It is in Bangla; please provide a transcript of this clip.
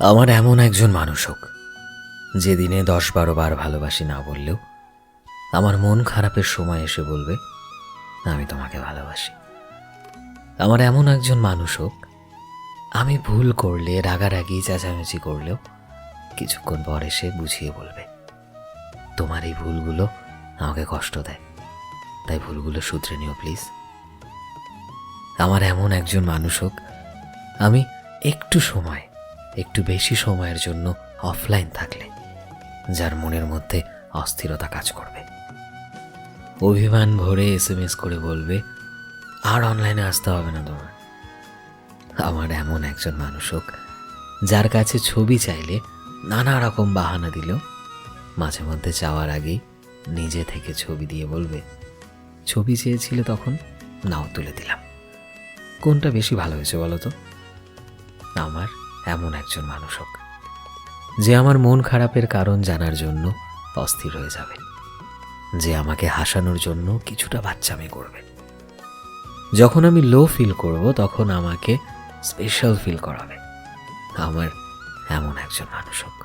আমার এমন একজন মানুষ হোক, যে দিনে দশ বারো বার ভালোবাসি না বললেও আমার মন খারাপের সময় এসে বলবে, আমি তোমাকে ভালোবাসি। আমার এমন একজন মানুষ হোক, আমি ভুল করলে, রাগারাগি, চেঁচামেচি করলেও কিছুক্ষণ পর এসে বুঝিয়ে বলবে, তোমার এই ভুলগুলো আমাকে কষ্ট দেয়, তাই ভুলগুলো শুধরে নিও প্লিজ। আমার এমন একজন মানুষ হোক, আমি একটু সময় একটু বেশি সময়ের জন্য অফলাইন থাকলে, যার মনের মধ্যে অস্থিরতা কাজ করবে। অভিমান ভরে এস এম এস করে বলবে, আর অনলাইনে আসতে হবে না তোমার। আমার এমন একজন মানুষ হোক, যার কাছে ছবি চাইলে নানা রকম বাহানা দিল, মাঝে মধ্যে যাওয়ার আগেই নিজে থেকে ছবি দিয়ে বলবে, ছবি চেয়েছিলে তখন, নাও তুলে দিলাম। কোনটা বেশি ভালো হয়েছে বলো তো? আমার এমন একজন মানুষ হোক যে আমার মন খারাপের কারণ জানার জন্য অস্থির হয়ে যাবে, যে আমাকে হাসানোর জন্য কিছুটা বাচ্চামি করবে। যখন আমি লো ফিল করব, তখন আমাকে স্পেশাল ফিল করাবে, আমার এমন একজন মানুষ হোক